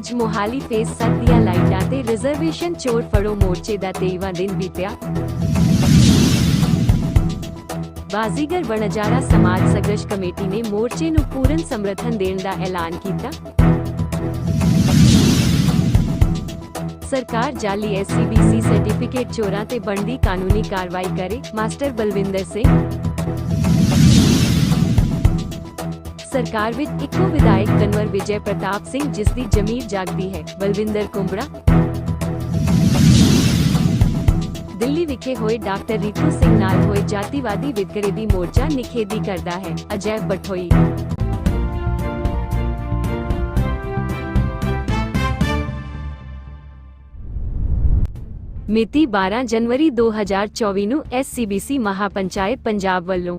ਅੱਜ ਮੋਹਾਲੀ ਫੇਸ 7 ਦੀਆਂ ਲਾਈਟਾਂ ਤੇ ਰਿਜ਼ਰਵੇਸ਼ਨ ਚੋਰ ਫੜੋ ਮੋਰਚੇ ਦਾ 23ਵਾਂ ਦਿਨ ਬੀਤਿਆ। ਬਾਜ਼ੀਗਰ ਵਣਜਾਰਾ ਸਮਾਜ ਸੰਘਰਸ਼ ਕਮੇਟੀ ਨੇ ਮੋਰਚੇ ਨੂੰ ਪੂਰਨ ਸਮਰਥਨ ਦੇਣ ਦਾ ਐਲਾਨ ਕੀਤਾ। ਸਰਕਾਰ ਜਾਲੀ ਐਸਸੀਬੀਸੀ ਸਰਟੀਫਿਕੇਟ ਚੋਰਾਂ ਤੇ ਬਣਦੀ ਕਾਨੂੰਨੀ ਕਾਰਵਾਈ ਕਰੇ, ਮਾਸਟਰ ਬਲਵਿੰਦਰ ਸਿੰਘ। ਸਰਕਾਰ ਵਿੱਚ ਇੱਕੋ ਵਿਧਾਇਕ ਕਨਵਰ ਵਿਜੇ ਪ੍ਰਤਾਪ ਸਿੰਘ, ਜਿਸ ਦੀ ਜ਼ਮੀਰ ਜਾਗਦੀ ਹੈ, ਬਲਵਿੰਦਰ ਕੁੰਬੜਾ। ਦਿੱਲੀ ਵਿਖੇ ਹੋਏ ਡਾਕਟਰ ਰੀਤੂ ਸਿੰਘ ਨਾਲ ਹੋਏ ਜਾਤੀਵਾਦੀ ਵਿਤਕਰੇ ਦੀ ਮੋਰਚਾ ਨਿਖੇਧੀ ਕਰਦਾ ਹੈ ਅਜੈ ਬਠੋਈ। ਮਿਤੀ 12 ਜਨਵਰੀ 2024 ਨੂੰ ਐਸਸੀਬੀਸੀ ਮਹਾਪੰਚਾਇਤ ਪੰਜਾਬ ਵੱਲੋਂ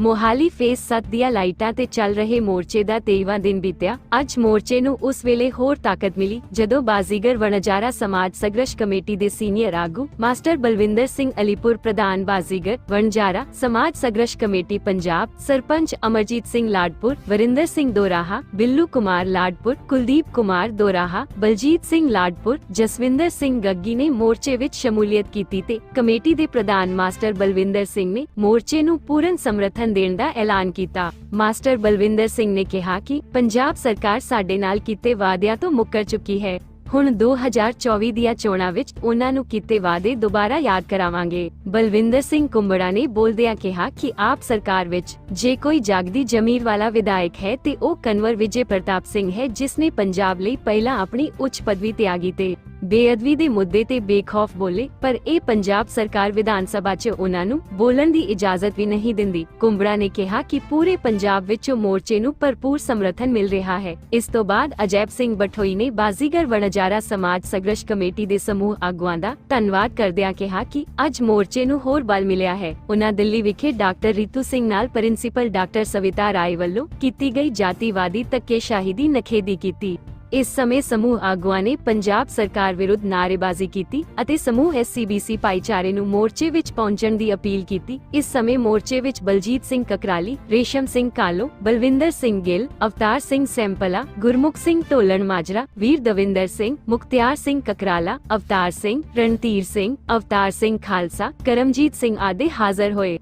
ਮੋਹਾਲੀ ਫੇਸ 7 ਦੀਆਂ ਲਾਈਟਾਂ ਤੇ ਚੱਲ ਰਹੇ ਮੋਰਚੇ ਦਾ 23ਵਾਂ ਦਿਨ ਬੀਤਿਆ। ਅੱਜ ਮੋਰਚੇ ਨੂੰ ਉਸ ਵੇਲੇ ਹੋਰ ਤਾਕਤ ਮਿਲੀ, ਜਦੋਂ ਬਾਜ਼ੀਗਰ ਵਣਜਾਰਾ ਸਮਾਜ ਸੰਘਰਸ਼ ਕਮੇਟੀ ਦੇ ਸੀਨੀਅਰ ਆਗੂ ਮਾਸਟਰ ਬਲਵਿੰਦਰ ਸਿੰਘ ਅਲੀਪੁਰ, ਪ੍ਰਧਾਨ ਬਾਜ਼ੀਗਰ ਵਣਜਾਰਾ ਸਮਾਜ ਸੰਘਰਸ਼ ਕਮੇਟੀ ਪੰਜਾਬ, ਸਰਪੰਚ ਅਮਰਜੀਤ ਸਿੰਘ ਲਾਡਪੁਰ, ਵਰਿੰਦਰ ਸਿੰਘ ਦੋਰਾਹਾ, ਬਿੱਲੂ ਕੁਮਾਰ ਲਾਡਪੁਰ, ਕੁਲਦੀਪ ਕੁਮਾਰ ਦੋਰਾਹਾ, ਬਲਜੀਤ ਸਿੰਘ ਲਾਡਪੁਰ, ਜਸਵਿੰਦਰ ਸਿੰਘ ਗੱਗੀ ਨੇ ਮੋਰਚੇ ਵਿੱਚ ਸ਼ਮੂਲੀਅਤ ਕੀਤੀ ਤੇ ਕਮੇਟੀ ਦੇ ਪ੍ਰਧਾਨ ਮਾਸਟਰ ਬਲਵਿੰਦਰ ਸਿੰਘ ਨੇ ਮੋਰਚੇ ਨੂੰ ਪੂਰਨ ਸਮਰਥਨ ਦੇਣ ਦਾ ਐਲਾਨ ਕੀਤਾ। ਮਾਸਟਰ ਬਲਵਿੰਦਰ ਸਿੰਘ ਨੇ ਕਿਹਾ ਕਿ ਪੰਜਾਬ ਸਰਕਾਰ ਸਾਡੇ ਨਾਲ ਕੀਤੇ ਵਾਅਦਿਆਂ ਤੋਂ ਮੁੱਕਰ ਚੁੱਕੀ ਹੈ। ਹੁਣ 2024 ਦੀਆਂ ਚੋਣਾਂ ਵਿੱਚ ਉਹਨਾਂ ਨੂੰ ਕੀਤੇ ਵਾਅਦੇ ਦੁਬਾਰਾ ਯਾਦ ਕਰਾਵਾਂਗੇ। ਬਲਵਿੰਦਰ ਸਿੰਘ ਕੁੰਬੜਾ ਨੇ ਬੋਲਦਿਆਂ ਕਿਹਾ ਕਿ ਆਪ ਸਰਕਾਰ ਵਿੱਚ ਜੇ ਕੋਈ ਜਾਗਦੀ ਜ਼ਮੀਰ ਵਾਲਾ ਵਿਧਾਇਕ ਹੈ ਤੇ ਉਹ ਕਨਵਰ ਵਿਜੇ ਪ੍ਰਤਾਪ ਸਿੰਘ ਹੈ ਜਿਸ ਨੇ ਪੰਜਾਬ ਲਈ ਪਹਿਲਾਂ ਆਪਣੀ ਉੱਚ ਪਦਵੀ ਤਿਆਗੀ ਤੇ ਬੇਅਦਬੀ ਦੇ ਮੁੱਦੇ ਤੇ ਬੇਖੌਫ ਬੋਲੇ, ਪਰ ਇਹ ਪੰਜਾਬ ਸਰਕਾਰ ਵਿਧਾਨ ਸਭਾ 'ਚ ਉਹਨਾਂ ਨੂੰ ਬੋਲਣ ਦੀ ਇਜਾਜ਼ਤ ਵੀ ਨਹੀਂ ਦਿੰਦੀ। ਕੁੰਬੜਾ ਨੇ ਕਿਹਾ ਕਿ ਪੂਰੇ ਪੰਜਾਬ ਵਿੱਚੋਂ ਮੋਰਚੇ ਨੂੰ ਭਰਪੂਰ ਸਮਰਥਨ ਮਿਲ ਰਿਹਾ ਹੈ। ਇਸ ਤੋਂ ਬਾਅਦ ਅਜੈਬ ਸਿੰਘ ਬਠੋਈ ਨੇ ਬਾਜ਼ੀਗਰ ਵਣਜਾਰਾ ਸਮਾਜ ਸੰਘਰਸ਼ ਕਮੇਟੀ ਦੇ ਸਮੂਹ ਆਗੂਆਂ ਦਾ ਧੰਨਵਾਦ ਕਰਦਿਆਂ ਕਿਹਾ ਕਿ ਅੱਜ ਮੋਰਚੇ ਨੂੰ ਹੋਰ ਬਲ ਮਿਲਿਆ ਹੈ। ਉਹਨਾਂ ਦਿੱਲੀ ਵਿਖੇ ਡਾਕਟਰ ਰੀਤੂ ਸਿੰਘ ਨਾਲ ਪ੍ਰਿੰਸੀਪਲ ਡਾਕਟਰ ਸਵਿਤਾ ਰਾਏ ਵੱਲੋਂ ਕੀਤੀ ਗਈ ਜਾਤੀਵਾਦੀ ਧੱਕੇਸ਼ਾਹੀ ਦੀ ਨਖੇਦੀ ਕੀਤੀ। ਇਸ ਸਮੇਂ ਸਮੂਹ ਆਗੂਆਂ ਨੇ ਪੰਜਾਬ ਸਰਕਾਰ ਵਿਰੁੱਧ ਨਾਅਰੇਬਾਜ਼ੀ ਕੀਤੀ ਅਤੇ ਸਮੂਹ ਐਸਸੀਬੀਸੀ ਭਾਈਚਾਰੇ ਨੂੰ ਮੋਰਚੇ ਵਿੱਚ ਪਹੁੰਚਣ ਦੀ ਅਪੀਲ ਕੀਤੀ। ਇਸ ਸਮੇਂ ਮੋਰਚੇ ਵਿੱਚ ਬਲਜੀਤ ਸਿੰਘ ਕਕਰਾਲੀ, ਰੇਸ਼ਮ ਸਿੰਘ ਕਾਲੋ, ਬਲਵਿੰਦਰ ਸਿੰਘ ਗਿੱਲ, ਅਵਤਾਰ ਸਿੰਘ ਸੈਂਪਲਾ, ਗੁਰਮੁਖ ਸਿੰਘ ਢੋਲਣ ਮਾਜਰਾ, ਵੀਰ ਦਵਿੰਦਰ ਸਿੰਘ, ਮੁਖਤਿਆਰ ਸਿੰਘ ਕਕਰਾਲਾ, ਅਵਤਾਰ ਸਿੰਘ, ਰਣਧੀਰ ਸਿੰਘ, ਅਵਤਾਰ ਸਿੰਘ ਖਾਲਸਾ, ਕਰਮਜੀਤ ਸਿੰਘ ਆਦਿ ਹਾਜ਼ਰ ਹੋਏ।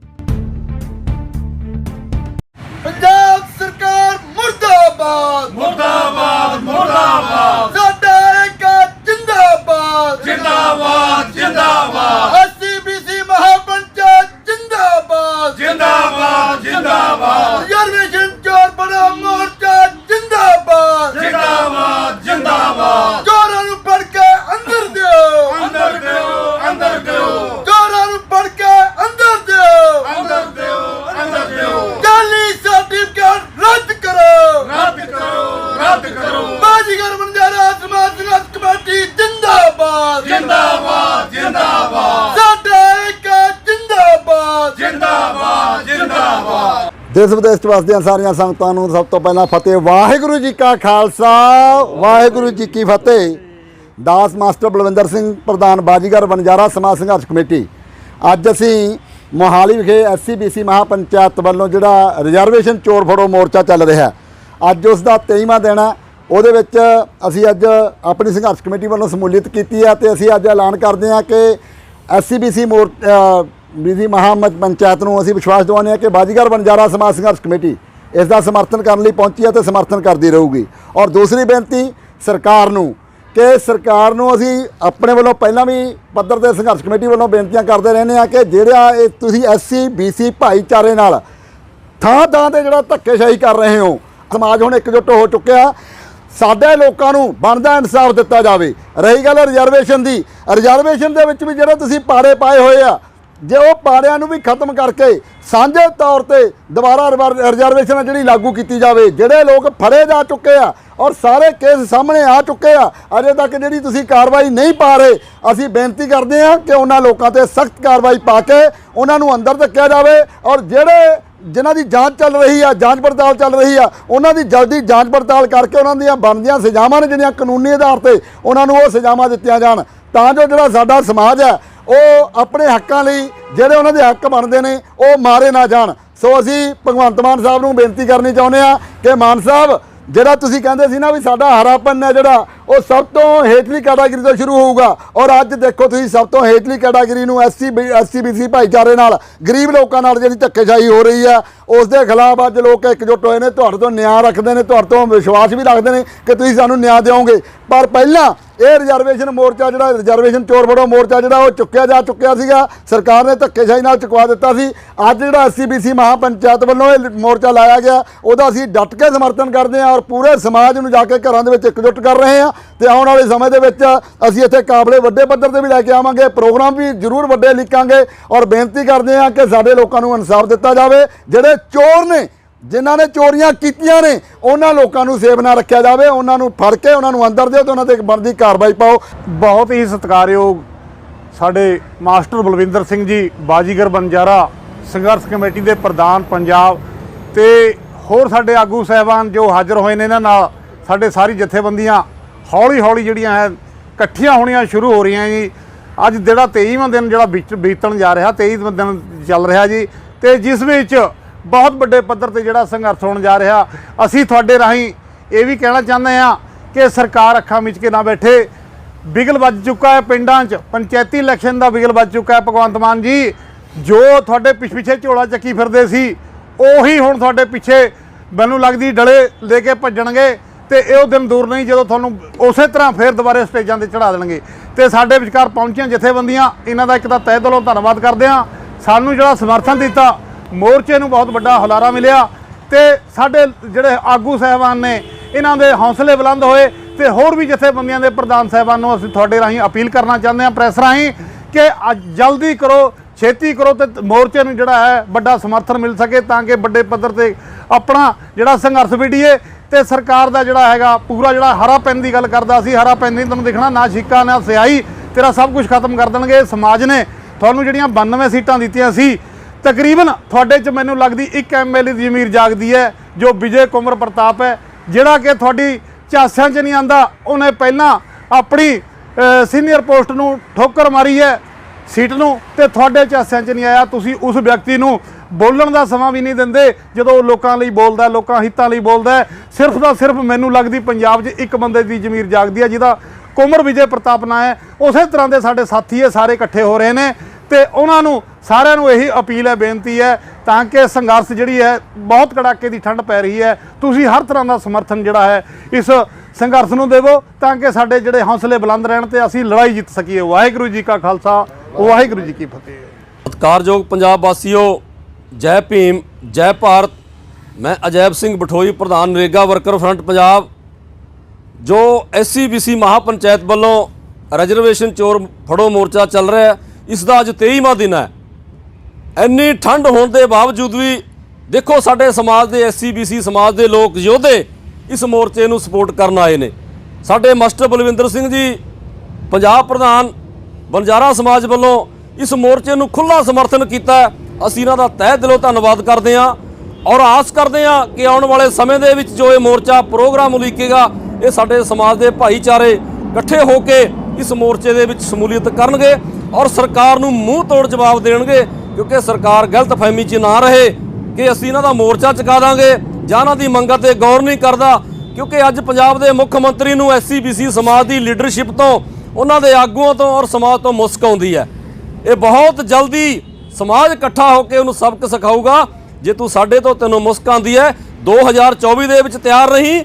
ਮੁਰਦਾਬਾਦ ਸਾਡਾ ਜਿੰਦਾਬਾਦ। ਜਿੰਦਾਬਾਦ ਜਿੰਦਾਬਾਦ। ਐਸਸੀਬੀਸੀ ਮਹਾਪੰਚਾਇਤ ਜਿੰਦਾਬਾਦ। ਜਿੰਦਾਬਾਦ ਜਿੰਦਾਬਾਦ। ਜਿੰਦਾਬਾਦ। ਦੇਸ਼ ਵਿਦੇਸ਼ ਚ ਵਸਦੀਆਂ ਸਾਰੀਆਂ ਸੰਗਤਾਂ ਨੂੰ ਸਭ ਤੋਂ ਪਹਿਲਾਂ ਫਤਿਹ। ਵਾਹਿਗੁਰੂ ਜੀ ਕਾ ਖਾਲਸਾ, ਵਾਹਿਗੁਰੂ ਜੀ ਕੀ ਫਤਿਹ। ਦਾਸ ਮਾਸਟਰ ਬਲਵਿੰਦਰ ਸਿੰਘ, ਪ੍ਰਧਾਨ ਬਾਜੀਗਰ ਬੰਜਾਰਾ ਸਮਾਜ ਸੰਘਰਸ਼ ਕਮੇਟੀ। ਅੱਜ ਅਸੀਂ ਮੋਹਾਲੀ ਵਿਖੇ ਐਸਸੀਬੀਸੀ ਮਹਾਪੰਚਾਇਤ ਵੱਲੋਂ ਜਿਹੜਾ ਰਿਜ਼ਰਵੇਸ਼ਨ ਚੋਰ ਫੜੋ ਮੋਰਚਾ ਚੱਲ ਰਿਹਾ ਅੱਜ ਉਸ ਦਾ 23ਵਾਂ ਦਿਨ ਹੈ। ਉਹਦੇ ਵਿੱਚ ਅਸੀਂ ਅੱਜ ਆਪਣੀ ਸੰਘਰਸ਼ ਕਮੇਟੀ ਵੱਲੋਂ ਸਮੂਲੀਅਤ ਕੀਤੀ ਹੈ ਤੇ ਅਸੀਂ ਅੱਜ ਐਲਾਨ ਕਰਦੇ ਹਾਂ ਕਿ ਐਸਸੀਬੀਸੀ ਮੋਰ ਬੀਜੀ ਮਹਾ ਪੰਚਾਇਤ ਨੂੰ ਅਸੀਂ ਵਿਸ਼ਵਾਸ ਦਿਵਾਉਂਦੇ ਹਾਂ ਕਿ ਬਾਜੀਗਰ ਬੰਜਾਰਾ ਸਮਾਜ ਸੰਘਰਸ਼ ਕਮੇਟੀ, ਇਸ ਦਾ ਸਮਰਥਨ ਕਰਨ ਲਈ ਪਹੁੰਚੀ ਹੈ ਤੇ ਸਮਰਥਨ ਕਰਦੀ ਰਹੂਗੀ। ਔਰ ਦੂਸਰੀ ਬੇਨਤੀ ਸਰਕਾਰ ਨੂੰ ਕਿ ਸਰਕਾਰ ਨੂੰ ਅਸੀਂ ਆਪਣੇ ਵੱਲੋਂ ਪਹਿਲਾਂ ਵੀ ਪੱਧਰ ਤੇ ਸੰਘਰਸ਼ ਕਮੇਟੀ ਵੱਲੋਂ ਬੇਨਤੀਆਂ ਕਰਦੇ ਰਹਿੰਦੇ ਆ ਕਿ ਜਿਹੜਾ ਇਹ ਤੁਸੀਂ ਐਸਸੀ, ਬੀਸੀ ਭਾਈਚਾਰੇ ਨਾਲ ਥਾਂ ਥਾਂ ਤੇ ਜਿਹੜਾ ਧੱਕੇਸ਼ਾਹੀ ਕਰ ਰਹੇ ਹੋ, ਸਮਾਜ ਹੁਣ ਇਕਜੁੱਟ ਹੋ ਚੁੱਕਿਆ, ਸਾਡੇ ਲੋਕਾਂ ਨੂੰ ਬਣਦਾ ਇਨਸਾਫ ਦਿੱਤਾ ਜਾਵੇ। ਰਹੀ ਗੱਲ ਰਿਜ਼ਰਵੇਸ਼ਨ ਦੀ ਰਿਜ਼ਰਵੇਸ਼ਨ ਦੇ ਵਿੱਚ ਵੀ ਜਿਹੜੇ ਤੁਸੀਂ ਪਾੜੇ ਪਾਏ ਹੋਏ ਆ ਜੇ ਉਹ ਪਾੜਿਆਂ ਨੂੰ ਵੀ ਖਤਮ ਕਰਕੇ ਸਾਂਝੇ ਤੌਰ ਤੇ ਦੁਬਾਰਾ ਰਿਵਰ- ਰਿਜ਼ਰਵੇਸ਼ਨ ਆ ਜਿਹੜੀ ਲਾਗੂ ਕੀਤੀ ਜਾਵੇ, ਜਿਹੜੇ ਲੋਕ ਫੜੇ ਜਾ ਚੁੱਕੇ ਆ ਔਰ ਸਾਰੇ ਕੇਸ ਸਾਹਮਣੇ ਆ ਚੁੱਕੇ ਆ, ਅਜੇ ਤੱਕ ਜਿਹੜੀ ਤੁਸੀਂ ਕਾਰਵਾਈ ਨਹੀਂ ਪਾ ਰਹੇ, ਅਸੀਂ ਬੇਨਤੀ ਕਰਦੇ ਆ ਕਿ ਉਹਨਾਂ ਲੋਕਾਂ ਤੇ ਸਖਤ ਕਾਰਵਾਈ ਪਾ ਕੇ ਉਹਨਾਂ ਨੂੰ ਅੰਦਰ ਧੱਕਿਆ ਜਾਵੇ ਔਰ ਜਿਹੜੇ ਜਿਨ੍ਹਾਂ ਦੀ ਜਾਂਚ ਚੱਲ ਰਹੀ ਆ, ਜਾਂਚ ਪੜਤਾਲ ਚੱਲ ਰਹੀ ਆ, ਉਹਨਾਂ ਦੀ ਜਲਦੀ ਜਾਂਚ ਪੜਤਾਲ ਕਰਕੇ ਉਹਨਾਂ ਦੀਆਂ ਬਣਦੀਆਂ ਸਜ਼ਾਵਾਂ ਨੇ ਜਿਹੜੀਆਂ ਕਾਨੂੰਨੀ ਆਧਾਰ ਤੇ ਉਹਨਾਂ ਨੂੰ ਉਹ ਸਜ਼ਾਵਾਂ ਦਿੱਤੀਆਂ ਜਾਣ। ਤਾਂ ਜੋ ਜਿਹੜਾ ਸਾਡਾ ਸਮਾਜ ਹੈ ਉਹ ਆਪਣੇ ਹੱਕਾਂ ਲਈ ਜਿਹੜੇ ਉਹਨਾਂ ਦੇ ਹੱਕ ਬਣਦੇ ਨੇ, ਉਹ ਮਾਰੇ ਨਾ ਜਾਣ। ਸੋ ਅਸੀਂ ਭਗਵੰਤ ਮਾਨ ਸਾਹਿਬ ਨੂੰ ਬੇਨਤੀ ਕਰਨੀ ਚਾਹੁੰਦੇ ਆ ਕਿ ਮਾਨ ਸਾਹਿਬ, ਜਿਹੜਾ ਤੁਸੀਂ ਕਹਿੰਦੇ ਸੀ ਨਾ ਵੀ ਸਾਡਾ ਹਰਾਪਨ ਹੈ ਜਿਹੜਾ ਉਹ ਸਭ ਤੋਂ ਹੇਠਲੀ ਕੈਟਾਗਰੀ ਤੋਂ ਸ਼ੁਰੂ ਹੋਊਗਾ। ਔਰ ਅੱਜ ਦੇਖੋ ਤੁਸੀਂ ਸਭ ਤੋਂ ਹੇਠਲੀ ਕੈਟਾਗਰੀ ਨੂੰ ਐਸਸੀ ਐਸਸੀ ਬੀਸੀ ਭਾਈਚਾਰੇ ਨਾਲ, ਗਰੀਬ ਲੋਕਾਂ ਨਾਲ ਜਿਹੜੀ ਧੱਕੇਸ਼ਾਹੀ ਹੋ ਰਹੀ ਹੈ ਉਸ ਦੇ ਖਿਲਾਫ ਅੱਜ ਲੋਕ ਇਕਜੁੱਟ ਹੋਏ ਨੇ, ਤੁਹਾਡੇ ਤੋਂ ਨਿਆਂ ਰੱਖਦੇ ਨੇ, ਤੁਹਾਡੇ ਤੋਂ ਵਿਸ਼ਵਾਸ ਵੀ ਰੱਖਦੇ ਨੇ ਕਿ ਤੁਸੀਂ ਸਾਨੂੰ ਨਿਆਂ ਦਿਓਗੇ। ਪਰ ਪਹਿਲਾਂ ਇਹ ਰਿਜ਼ਰਵੇਸ਼ਨ ਮੋਰਚਾ ਜਿਹੜਾ ਰਿਜ਼ਰਵੇਸ਼ਨ ਚੋਰ ਫੜੋ ਮੋਰਚਾ ਜਿਹੜਾ, ਉਹ ਚੁੱਕਿਆ ਜਾ ਚੁੱਕਿਆ ਸੀਗਾ। ਸਰਕਾਰ ਨੇ ਧੱਕੇਸ਼ਾਹੀ ਨਾਲ ਚੁਕਵਾ ਦਿੱਤਾ ਸੀ। ਅੱਜ ਜਿਹੜਾ ਐਸਸੀਬੀਸੀ ਮਹਾਪੰਚਾਇਤ ਵੱਲੋਂ ਇਹ ਮੋਰਚਾ ਲਾਇਆ ਗਿਆ, ਉਹਦਾ ਅਸੀਂ ਡਟ ਕੇ ਸਮਰਥਨ ਕਰਦੇ ਹਾਂ ਔਰ ਪੂਰੇ ਸਮਾਜ ਨੂੰ ਜਾ ਕੇ ਘਰਾਂ ਦੇ ਵਿੱਚ ਇਕਜੁੱਟ ਕਰ ਰਹੇ ਹਾਂ। ਤੇ ਆਉਣ ਵਾਲੇ ਸਮੇਂ ਦੇ ਵਿੱਚ ਅਸੀਂ ਇੱਥੇ ਕਾਬਲੇ ਵੱਡੇ ਪੱਧਰ ਤੇ ਵੀ ਲੈ ਕੇ ਆਵਾਂਗੇ। ਪ੍ਰੋਗਰਾਮ ਵੀ ਜ਼ਰੂਰ ਵੱਡੇ ਲਿਖਾਂਗੇ ਔਰ ਬੇਨਤੀ ਕਰਦੇ ਹਾਂ ਕਿ ਸਾਡੇ ਲੋਕਾਂ ਨੂੰ ਇਨਸਾਫ ਦਿੱਤਾ ਜਾਵੇ। ਜਿਹੜੇ ਚੋਰ ਨੇ, ਜਿਨ੍ਹਾਂ ਨੇ ਚੋਰੀਆਂ ਕੀਤੀਆਂ ਨੇ, ਉਹਨਾਂ ਲੋਕਾਂ ਨੂੰ ਸੇਵ ਨਾ ਰੱਖਿਆ ਜਾਵੇ, ਉਹਨਾਂ ਨੂੰ ਫੜ ਕੇ ਉਹਨਾਂ ਨੂੰ ਅੰਦਰ ਦਿਓ ਤੇ ਉਹਨਾਂ ਤੇ ਇੱਕ ਬਣਦੀ ਕਾਰਵਾਈ ਪਾਓ। ਬਹੁਤ ਹੀ ਸਤਿਕਾਰਯੋਗ ਸਾਡੇ ਮਾਸਟਰ ਬਲਵਿੰਦਰ ਸਿੰਘ ਜੀ, ਬਾਜੀਗਰ ਬੰਜਾਰਾ, ਸੰਘਰਸ਼ ਕਮੇਟੀ ਦੇ ਪ੍ਰਧਾਨ ਪੰਜਾਬ ਤੇ ਹੋਰ ਸਾਡੇ ਆਗੂ ਸਹਿਬਾਨ ਜੋ ਹਾਜ਼ਰ ਹੋਏ ਨੇ ਇਹਨਾਂ ਨਾਲ, ਸਾਡੇ ਸਾਰੀ ਜਥੇਬੰਦੀਆਂ ਹੌਲੀ ਹੌਲੀ ਜਿਹੜੀਆਂ ਹੈ ਇਕੱਠੀਆਂ ਹੋਣੀਆਂ ਸ਼ੁਰੂ ਹੋ ਰਹੀਆਂ ਜੀ। ਅੱਜ ਜਿਹੜਾ 23ਵਾਂ ਦਿਨ ਜਿਹੜਾ ਵਿੱਚ ਬੀਤਣ ਜਾ ਰਿਹਾ 23ਵਾਂ ਦਿਨ ਚੱਲ ਰਿਹਾ ਜੀ। ਤੇ ਜਿਸ ਵਿੱਚ ਬਹੁਤ ਵੱਡੇ ਪੱਧਰ ਤੇ ਜਿਹੜਾ ਸੰਘਰਸ਼ ਹੋਣ ਜਾ ਰਿਹਾ, ਅਸੀਂ ਤੁਹਾਡੇ ਰਾਹੀਂ ਇਹ ਵੀ ਕਹਿਣਾ ਚਾਹੁੰਦੇ ਹਾਂ ਕਿ ਸਰਕਾਰ ਅੱਖਾਂ ਵਿੱਚ ਕੇ ਨਾ ਬੈਠੇ। ਬਿਗਲ ਵੱਜ ਚੁੱਕਾ ਹੈ ਪਿੰਡਾਂ 'ਚ। ਪੰਚਾਇਤੀ ਇਲੈਕਸ਼ਨ ਦਾ ਬਿਗਲ ਵੱਜ ਚੁੱਕਾ ਹੈ, ਭਗਵੰਤ ਮਾਨ ਜੀ। ਜੋ ਤੁਹਾਡੇ ਪਿੱਛੇ ਪਿੱਛੇ ਝੋਲਾ ਚੱਕੀ ਫਿਰਦੇ ਸੀ, ਉਹੀ ਹੁਣ ਤੁਹਾਡੇ ਪਿੱਛੇ ਮੈਨੂੰ ਲੱਗਦੀ ਡਲੇ ਲੈ ਕੇ ਭੱਜਣਗੇ। ਤੇ ਇਹ ਉਹ ਦਿਨ ਦੂਰ ਨਹੀਂ, ਜਦੋਂ ਤੁਹਾਨੂੰ ਉਸੇ ਤਰ੍ਹਾਂ ਫੇਰ ਦੁਬਾਰੇ ਸਟੇਜਾਂ ਤੇ ਚੜਾ ਦੇਣਗੇ। ਤੇ ਸਾਡੇ ਵਿਚਕਾਰ ਪਹੁੰਚੀਆਂ ਜਥੇਬੰਦੀਆਂ, ਇਹਨਾਂ ਦਾ ਇੱਕ ਤਾਂ ਤਹਿ ਦਿਲੋਂ ਧੰਨਵਾਦ ਕਰਦੇ ਹਾਂ। ਸਾਨੂੰ ਜਿਹੜਾ ਸਮਰਥਨ ਦਿੱਤਾ, ਮੋਰਚੇ ਨੂੰ ਬਹੁਤ ਵੱਡਾ ਹੁਲਾਰਾ ਮਿਲਿਆ। ਤੇ ਸਾਡੇ ਜਿਹੜੇ ਆਗੂ ਸਹਿਬਾਨ ਨੇ, ਇਹਨਾਂ ਦੇ ਹੌਸਲੇ ਬੁਲੰਦ ਹੋਏ। ਤੇ ਹੋਰ ਵੀ ਜਥੇਬੰਦੀਆਂ ਦੇ ਪ੍ਰਧਾਨ ਸਹਿਬਾਨ ਨੂੰ ਅਸੀਂ ਤੁਹਾਡੇ ਰਾਹੀਂ ਅਪੀਲ ਕਰਨਾ ਚਾਹੁੰਦੇ ਹਾਂ, ਪ੍ਰੈਸ ਰਾਹੀਂ, ਕਿ ਅੱਜ ਜਲਦੀ ਕਰੋ, ਛੇਤੀ ਕਰੋ ਤੇ ਮੋਰਚੇ ਨੂੰ ਜਿਹੜਾ ਹੈ ਵੱਡਾ ਸਮਰਥਨ ਮਿਲ ਸਕੇ, ਤਾਂ ਕਿ ਵੱਡੇ ਪੱਧਰ ਤੇ ਆਪਣਾ ਜਿਹੜਾ ਸੰਘਰਸ਼ ਵਿੱਢੀਏ ਤੇ ਸਰਕਾਰ ਦਾ ਜਿਹੜਾ ਹੈਗਾ, ਪੂਰਾ ਜਿਹੜਾ ਹਰਾ ਪੈਨ ਦੀ ਗੱਲ ਕਰਦਾ ਸੀ, ਹਰਾ ਪੈਨ ਨਹੀਂ ਤੁਹਾਨੂੰ ਦਿਖਣਾ, ਨਾ ਛਿੱਕਾ, ਨਾ ਸਿਆਹੀ, ਤੇਰਾ ਸਭ ਕੁਝ ਖਤਮ ਕਰ ਦੇਣਗੇ, ਸਮਾਜ ਨੇ ਤੁਹਾਨੂੰ ਜਿਹੜੀਆਂ 92 ਸੀਟਾਂ ਦਿੱਤੀਆਂ ਸੀ, ਤਕਰੀਬਨ ਤੁਹਾਡੇ ਚ ਮੈਨੂੰ ਲੱਗਦੀ ਇੱਕ ਐਮਐਲਏ ਦੀ ਜ਼ਮੀਰ ਜਾਗਦੀ ਹੈ, ਜੋ ਵਿਜੇ ਕੁਮਰ ਪ੍ਰਤਾਪ ਹੈ, ਜਿਹੜਾ ਕਿ ਤੁਹਾਡੀ ਝਾਸਿਆਂ 'ਚ ਨਹੀਂ ਆਂਦਾ, ਉਹਨੇ ਪਹਿਲਾਂ ਆਪਣੀ ਸੀਨੀਅਰ ਪੋਸਟ ਨੂੰ ਠੋਕਰ ਮਾਰੀ ਹੈ ਸੀਟ ਨੂੰ ਤੇ ਤੁਹਾਡੇ ਝਾਂਸਿਆਂ 'ਚ ਨਹੀਂ ਆਇਆ। ਤੁਸੀਂ ਉਸ ਵਿਅਕਤੀ ਨੂੰ ਬੋਲਣ ਦਾ ਸਮਾਂ ਵੀ ਨਹੀਂ ਦਿੰਦੇ। ਜਦੋਂ ਉਹ ਲੋਕਾਂ ਲਈ ਬੋਲਦਾ ਲੋਕਾਂ ਹਿੱਤਾਂ ਲਈ ਬੋਲਦਾ ਸਿਰਫ ਦਾ ਸਿਰਫ ਮੈਨੂੰ ਲੱਗਦੀ ਪੰਜਾਬ 'ਚ ਇੱਕ ਬੰਦੇ ਦੀ ਜ਼ਮੀਰ ਜਾਗਦੀ ਹੈ, ਜਿਹਦਾ ਕੁਮਰ ਵਿਜੇ ਪ੍ਰਤਾਪ ਨਾਂ ਹੈ। ਉਸੇ ਤਰ੍ਹਾਂ ਦੇ ਸਾਡੇ ਸਾਥੀ ਇਹ ਸਾਰੇ ਇਕੱਠੇ ਹੋ ਰਹੇ ਨੇ ਤੇ ਉਹਨਾਂ ਨੂੰ ਸਾਰਿਆਂ ਨੂੰ ਇਹੀ ਅਪੀਲ ਹੈ, ਬੇਨਤੀ ਹੈ ਤਾਂ ਕਿ ਸੰਘਰਸ਼ ਜਿਹੜੀ ਹੈ, ਬਹੁਤ ਕੜਾਕੇ ਦੀ ਠੰਡ ਪੈ ਰਹੀ ਹੈ। ਤੁਸੀਂ ਹਰ ਤਰ੍ਹਾਂ ਦਾ ਸਮਰਥਨ ਜਿਹੜਾ ਹੈ, ਇਸ ਸੰਘਰਸ਼ ਨੂੰ ਦੇਵੋ ਤਾਂ ਕਿ ਸਾਡੇ ਜਿਹੜੇ ਹੌਸਲੇ ਬੁਲੰਦ ਰਹਿਣ ਤੇ ਅਸੀਂ ਲੜਾਈ ਜਿੱਤ ਸਕੀਏ। ਵਾਹਿਗੁਰੂ ਜੀ ਕਾ ਖਾਲਸਾ। ਵਾਹਿਗੁਰੂ ਜੀ ਕੀ ਫਤਿਹ। ਸਤਿਕਾਰਯੋਗ ਪੰਜਾਬ ਵਾਸੀਓ ਜੈ ਭੀਮ ਜੈ ਭਾਰਤ। ਮੈਂ ਅਜੈਬ ਸਿੰਘ ਬਠੋਈ ਪ੍ਰਧਾਨ ਨਰੇਗਾ ਵਰਕਰ ਫਰੰਟ ਪੰਜਾਬ ਜੋ ਐਸਸੀਬੀਸੀ ਮਹਾਪੰਚਾਇਤ ਵੱਲੋਂ ਰਿਜ਼ਰਵੇਸ਼ਨ ਚੋਰ ਫੜੋ ਮੋਰਚਾ ਚੱਲ ਰਿਹਾ ਹੈ, ਇਸ ਦਾ ਅੱਜ 23ਵਾਂ ਦਿਨ ਹੈ। ਇੰਨੀ ਠੰਡ ਹੋਣ ਦੇ ਬਾਵਜੂਦ ਵੀ ਦੇਖੋ ਸਾਡੇ ਸਮਾਜ ਦੇ ਐਸਸੀਬੀਸੀ ਸਮਾਜ ਦੇ ਲੋਕ ਯੋਧੇ ਇਸ ਮੋਰਚੇ ਨੂੰ ਸਪੋਰਟ ਕਰਨ ਆਏ ਨੇ। ਸਾਡੇ ਮਾਸਟਰ ਬਲਵਿੰਦਰ ਸਿੰਘ ਜੀ ਪੰਜਾਬ ਪ੍ਰਧਾਨ ਬੰਜਾਰਾ ਸਮਾਜ ਵੱਲੋਂ ਇਸ ਮੋਰਚੇ ਨੂੰ ਖੁੱਲਾ ਸਮਰਥਨ ਕੀਤਾ ਅਸੀਂ ਇਹਨਾਂ ਦਾ ਤਹਿ ਦਿਲੋਂ ਧੰਨਵਾਦ ਕਰਦੇ ਹਾਂ ਔਰ ਆਸ ਕਰਦੇ ਹਾਂ ਕਿ ਆਉਣ ਵਾਲੇ ਸਮੇਂ ਦੇ ਵਿੱਚ ਜੋ ਇਹ ਮੋਰਚਾ ਪ੍ਰੋਗਰਾਮ ਉਲੀਕੇਗਾ, ਇਹ ਸਾਡੇ ਸਮਾਜ ਦੇ ਭਾਈਚਾਰੇ ਇਕੱਠੇ ਹੋ ਕੇ ਇਸ ਮੋਰਚੇ ਦੇ ਵਿੱਚ ਸ਼ਮੂਲੀਅਤ ਕਰਨਗੇ ਔਰ ਸਰਕਾਰ ਨੂੰ ਮੂੰਹ ਤੋੜ ਜਵਾਬ ਦੇਣਗੇ ਕਿਉਂਕਿ ਸਰਕਾਰ ਗਲਤ ਫਹਿਮੀ 'ਚ ਨਾ ਰਹੇ ਕਿ ਅਸੀਂ ਇਹਨਾਂ ਦਾ ਮੋਰਚਾ ਚੁਕਾ ਦਾਂਗੇ ਜਾਂ ਇਹਨਾਂ ਦੀ ਮੰਗਾਂ ਤੇ ਗੌਰ ਨਹੀਂ ਕਰਦਾ ਕਿਉਂਕਿ ਅੱਜ ਪੰਜਾਬ ਦੇ ਮੁੱਖ ਮੰਤਰੀ ਨੂੰ ਐਸਸੀਬੀਸੀ ਸਮਾਜ ਦੀ ਲੀਡਰਸ਼ਿਪ ਤੋਂ ਉਹਨਾਂ ਦੇ ਆਗੂਆਂ ਤੋਂ ਔਰ ਸਮਾਜ ਤੋਂ ਮੁਸਕ ਆਉਂਦੀ ਹੈ। ਇਹ ਬਹੁਤ ਜਲਦੀ ਸਮਾਜ ਇਕੱਠਾ ਹੋ ਕੇ ਉਹਨੂੰ ਸਬਕ ਸਿਖਾਊਗਾ। ਜੇ ਤੂੰ ਸਾਡੇ ਤੋਂ ਤੈਨੂੰ ਮੁਸਕ ਆਉਂਦੀ ਹੈ 2024 ਦੇ ਵਿੱਚ ਤਿਆਰ ਨਹੀਂ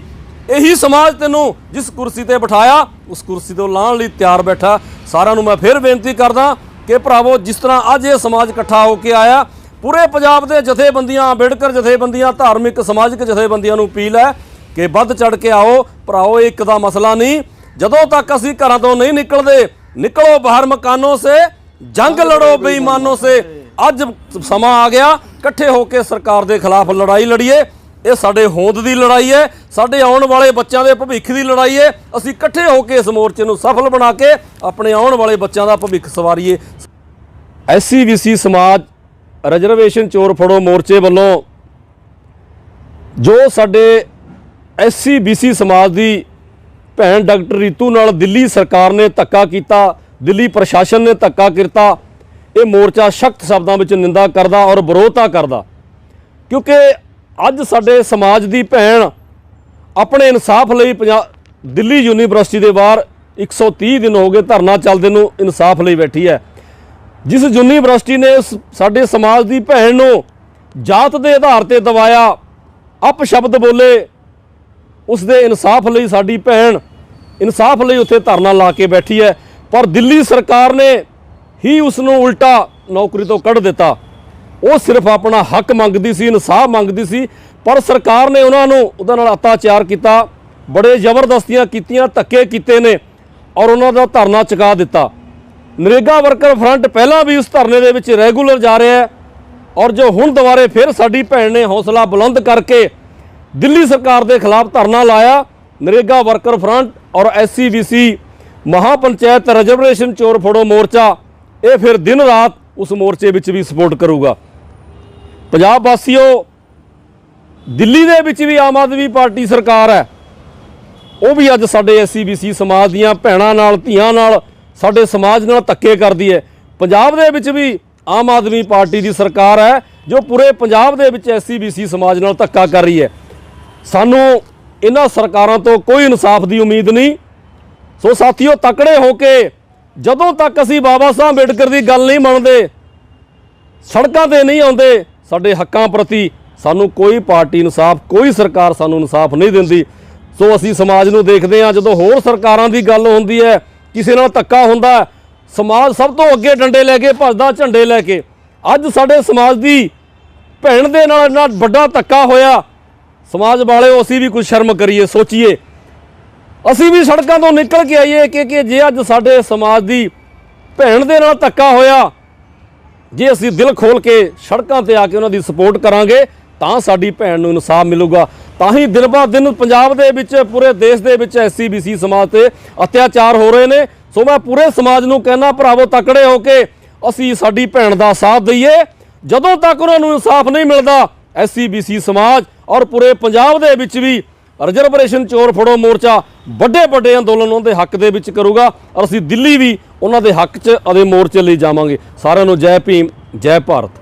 ਇਹੀ ਸਮਾਜ ਤੈਨੂੰ ਜਿਸ ਕੁਰਸੀ ਤੇ ਬਿਠਾਇਆ, ਉਸ ਕੁਰਸੀ ਤੋਂ ਲਾਹਣ ਲਈ ਤਿਆਰ ਬੈਠਾ। ਸਾਰਿਆਂ ਨੂੰ ਮੈਂ ਫਿਰ ਬੇਨਤੀ ਕਰਦਾ ਕਿ ਭਰਾਵੋ, ਜਿਸ ਤਰ੍ਹਾਂ ਅੱਜ ਇਹ ਸਮਾਜ ਇਕੱਠਾ ਹੋ ਕੇ ਆਇਆ, ਪੂਰੇ ਪੰਜਾਬ ਦੇ ਜਥੇਬੰਦੀਆਂ, ਅੰਬੇਡਕਰ ਜਥੇਬੰਦੀਆਂ, ਧਾਰਮਿਕ ਸਮਾਜਿਕ ਜਥੇਬੰਦੀਆਂ ਨੂੰ ਅਪੀਲ ਹੈ ਕਿ ਵੱਧ ਚੜ ਕੇ ਆਓ। ਭਰਾਓ ਇਹ ਇੱਕ ਦਾ ਮਸਲਾ ਨਹੀਂ। ਜਦੋਂ ਤੱਕ ਅਸੀਂ ਘਰਾਂ ਤੋਂ ਨਹੀਂ ਨਿਕਲਦੇ ਨਿਕਲੋ ਬਾਹਰ ਮਕਾਨੋਂ ਸੇ ਜੰਗ ਲੜੋ ਬੇਈਮਾਨੋਂ ਸੇ। ਅੱਜ ਸਮਾਂ ਆ ਗਿਆ ਇਕੱਠੇ ਹੋ ਕੇ ਸਰਕਾਰ ਦੇ ਖਿਲਾਫ ਲੜਾਈ ਲੜੀਏ। ਇਹ ਸਾਡੇ ਹੋਂਦ ਦੀ ਲੜਾਈ ਹੈ ਸਾਡੇ ਆਉਣ ਵਾਲੇ ਬੱਚਿਆਂ ਦੇ ਭਵਿੱਖ ਦੀ ਲੜਾਈ ਹੈ। ਅਸੀਂ ਇਕੱਠੇ ਹੋ ਕੇ ਇਸ ਮੋਰਚੇ ਨੂੰ ਸਫਲ ਬਣਾ ਕੇ ਆਪਣੇ ਆਉਣ ਵਾਲੇ ਬੱਚਿਆਂ ਦਾ ਭਵਿੱਖ ਸਵਾਰੀਏ। ਐਸਸੀਬੀਸੀ ਸਮਾਜ ਰਿਜ਼ਰਵੇਸ਼ਨ ਚੋਰ ਫੜੋ ਮੋਰਚੇ ਵੱਲੋਂ ਜੋ ਸਾਡੇ ਐਸਸੀਬੀਸੀ ਸਮਾਜ ਦੀ ਭੈਣ ਡਾਕਟਰ ਰੀਤੂ ਨਾਲ ਦਿੱਲੀ ਸਰਕਾਰ ਨੇ ਧੱਕਾ ਕੀਤਾ, ਦਿੱਲੀ ਪ੍ਰਸ਼ਾਸਨ ਨੇ ਧੱਕਾ ਕੀਤਾ। ਇਹ ਮੋਰਚਾ ਸਖਤ ਸ਼ਬਦਾਂ ਵਿੱਚ ਨਿੰਦਾ ਕਰਦਾ ਔਰ ਵਿਰੋਧਤਾ ਕਰਦਾ। ਕਿਉਂਕਿ ਅੱਜ ਸਾਡੇ ਸਮਾਜ ਦੀ ਭੈਣ ਆਪਣੇ ਇਨਸਾਫ ਲਈ ਪੰਜਾਬ ਦਿੱਲੀ ਯੂਨੀਵਰਸਿਟੀ ਦੇ ਬਾਹਰ 130 ਦਿਨ ਹੋ ਗਏ ਧਰਨਾ ਚੱਲਦੇ ਨੂੰ ਇਨਸਾਫ ਲਈ ਬੈਠੀ ਹੈ। ਜਿਸ ਯੂਨੀਵਰਸਿਟੀ ਨੇ ਸ- ਸਾਡੇ ਸਮਾਜ ਦੀ ਭੈਣ ਨੂੰ ਜਾਤ ਦੇ ਆਧਾਰ ਤੇ ਦਵਾਇਆ ਅਪ ਸ਼ਬਦ ਬੋਲੇ ਉਸ ਦੇ ਇਨਸਾਫ ਲਈ ਸਾਡੀ ਭੈਣ ਇਨਸਾਫ ਲਈ ਉੱਥੇ ਧਰਨਾ ਲਾ ਕੇ ਬੈਠੀ ਹੈ, ਪਰ ਦਿੱਲੀ ਸਰਕਾਰ ਨੇ ਹੀ ਉਸ ਨੂੰ ਉਲਟਾ ਨੌਕਰੀ ਤੋਂ ਕੱਢ ਦਿੱਤਾ। ਉਹ ਸਿਰਫ ਆਪਣਾ ਹੱਕ ਮੰਗਦੀ ਸੀ, ਇਨਸਾਫ ਮੰਗਦੀ ਸੀ, ਪਰ ਸਰਕਾਰ ਨੇ ਉਹਨਾਂ ਨੂੰ ਉਹਦੇ ਨਾਲ ਅਤਿਆਚਾਰ ਕੀਤਾ, ਬੜੇ ਜ਼ਬਰਦਸਤੀਆਂ ਕੀਤੀਆਂ, ਧੱਕੇ ਕੀਤੇ ਨੇ ਔਰ ਉਹਨਾਂ ਦਾ ਧਰਨਾ ਚੁਕਾ ਦਿੱਤਾ। ਨਰੇਗਾ ਵਰਕਰ ਫਰੰਟ ਪਹਿਲਾਂ ਵੀ ਉਸ ਧਰਨੇ ਦੇ ਵਿੱਚ ਰੈਗੂਲਰ ਜਾ ਰਿਹਾ ਹੈ ਔਰ ਜੋ ਹੁਣ ਦੁਬਾਰੇ ਫਿਰ ਸਾਡੀ ਭੈਣ ਨੇ ਹੌਸਲਾ ਬੁਲੰਦ ਕਰਕੇ ਦਿੱਲੀ ਸਰਕਾਰ ਦੇ ਖਿਲਾਫ ਧਰਨਾ ਲਾਇਆ। ਨਰੇਗਾ ਵਰਕਰ ਫਰੰਟ ਔਰ ਐਸਸੀਬੀਸੀ ਮਹਾਪੰਚਾਇਤ ਰਿਜ਼ਰਵੇਸ਼ਨ ਚੋਰ ਫੜੋ ਮੋਰਚਾ, ਇਹ ਫਿਰ ਦਿਨ ਰਾਤ ਉਸ ਮੋਰਚੇ ਵਿੱਚ ਵੀ ਸਪੋਰਟ ਕਰੂਗਾ। ਪੰਜਾਬ ਵਾਸੀਓ, ਦਿੱਲੀ ਦੇ ਵਿੱਚ ਵੀ ਆਮ ਆਦਮੀ ਪਾਰਟੀ ਸਰਕਾਰ ਹੈ। ਉਹ ਵੀ ਅੱਜ ਸਾਡੇ ਐਸਸੀਬੀਸੀ ਸਮਾਜ ਦੀਆਂ ਭੈਣਾਂ ਨਾਲ, ਧੀਆਂ ਨਾਲ, ਸਾਡੇ ਸਮਾਜ ਨਾਲ ਧੱਕੇ ਕਰਦੀ ਹੈ। ਪੰਜਾਬ ਦੇ ਵਿੱਚ ਵੀ ਆਮ ਆਦਮੀ ਪਾਰਟੀ ਦੀ ਸਰਕਾਰ ਹੈ, ਜੋ ਪੂਰੇ ਪੰਜਾਬ ਦੇ ਵਿੱਚ ਐਸਸੀਬੀਸੀ ਸਮਾਜ ਨਾਲ ਧੱਕਾ ਕਰ ਰਹੀ ਹੈ। ਸਾਨੂੰ ਇਹਨਾਂ ਸਰਕਾਰਾਂ ਤੋਂ ਕੋਈ ਇਨਸਾਫ ਦੀ ਉਮੀਦ ਨਹੀਂ। ਸੋ ਸਾਥੀਓ, ਤਕੜੇ ਹੋ ਕੇ ਜਦੋਂ ਤੱਕ ਅਸੀਂ ਬਾਬਾ ਸਾਹਿਬ ਅੰਬੇਡਕਰ ਦੀ ਗੱਲ ਨਹੀਂ ਮੰਨਦੇ, ਸੜਕਾਂ ਤੇ ਨਹੀਂ ਆਉਂਦੇ, ਸਾਡੇ ਹੱਕਾਂ ਪ੍ਰਤੀ ਸਾਨੂੰ ਕੋਈ ਪਾਰਟੀ ਇਨਸਾਫ, ਕੋਈ ਸਰਕਾਰ ਸਾਨੂੰ ਇਨਸਾਫ ਨਹੀਂ ਦਿੰਦੀ। ਸੋ ਅਸੀਂ ਸਮਾਜ ਨੂੰ ਦੇਖਦੇ ਹਾਂ, ਜਦੋਂ ਹੋਰ ਸਰਕਾਰਾਂ ਦੀ ਗੱਲ ਹੁੰਦੀ ਹੈ, ਕਿਸੇ ਨਾਲ ਧੱਕਾ ਹੁੰਦਾ ਸਮਾਜ ਸਭ ਤੋਂ ਅੱਗੇ ਡੰਡੇ ਲੈ ਕੇ, ਭੱਜਦਾ ਝੰਡੇ ਲੈ ਕੇ। ਅੱਜ ਸਾਡੇ ਸਮਾਜ ਦੀ ਭੈਣ ਦੇ ਨਾਲ ਇੰਨਾ ਵੱਡਾ ਧੱਕਾ ਹੋਇਆ ਸਮਾਜ ਵਾਲਿਓ, ਅਸੀਂ ਵੀ ਕੁਝ ਸ਼ਰਮ ਕਰੀਏ, ਸੋਚੀਏ। ਅਸੀਂ ਵੀ ਸੜਕਾਂ ਤੋਂ ਨਿਕਲ ਕੇ ਆਈਏ ਕਿ ਕਿ ਜੇ ਅੱਜ ਸਾਡੇ ਸਮਾਜ ਦੀ ਭੈਣ ਦੇ ਨਾਲ ਧੱਕਾ ਹੋਇਆ, ਜੇ ਅਸੀਂ ਦਿਲ ਖੋਲ ਕੇ ਸੜਕਾਂ ਤੇ ਆ ਕੇ ਉਹਨਾਂ ਦੀ ਸਪੋਰਟ ਕਰਾਂਗੇ, ਤਾਂ ਸਾਡੀ ਭੈਣ ਨੂੰ ਇਨਸਾਫ ਮਿਲੂਗਾ। ਤਾਂ ਹੀ ਦਿਨ ਬਾਅਦ ਦਿਨ ਪੰਜਾਬ ਦੇ ਵਿੱਚ, ਪੂਰੇ ਦੇਸ਼ ਦੇ ਵਿੱਚ ਐਸਸੀਬੀਸੀ ਸਮਾਜ ਤੇ ਅਤਿਆਚਾਰ ਹੋ ਰਹੇ ਨੇ। ਸੋ ਮੈਂ ਪੂਰੇ ਸਮਾਜ ਨੂੰ ਕਹਿਣਾ ਭਰਾਵੋ, ਤਕੜੇ ਹੋ ਕੇ ਅਸੀਂ ਸਾਡੀ ਭੈਣ ਦਾ ਸਾਥ ਦਈਏ। ਜਦੋਂ ਤੱਕ ਉਹਨਾਂ ਨੂੰ ਇਨਸਾਫ ਨਹੀਂ ਮਿਲਦਾ ਐਸਸੀਬੀਸੀ ਸਮਾਜ ਔਰ ਪੂਰੇ ਪੰਜਾਬ ਦੇ ਵਿੱਚ ਵੀ ਰਿਜ਼ਰਵੇਸ਼ਨ ਚੋਰ ਫੜੋ ਮੋਰਚਾ ਵੱਡੇ ਵੱਡੇ ਅੰਦੋਲਨ ਉਹਦੇ ਹੱਕ ਦੇ ਵਿੱਚ ਕਰੂਗਾ ਔਰ ਅਸੀਂ ਦਿੱਲੀ ਵੀ ਉਹਨਾਂ ਦੇ ਹੱਕ 'ਚ ਅਤੇ ਮੋਰਚੇ ਲਈ ਜਾਵਾਂਗੇ। ਸਾਰਿਆਂ ਨੂੰ ਜੈ ਭੀਮ, ਜੈ ਭਾਰਤ।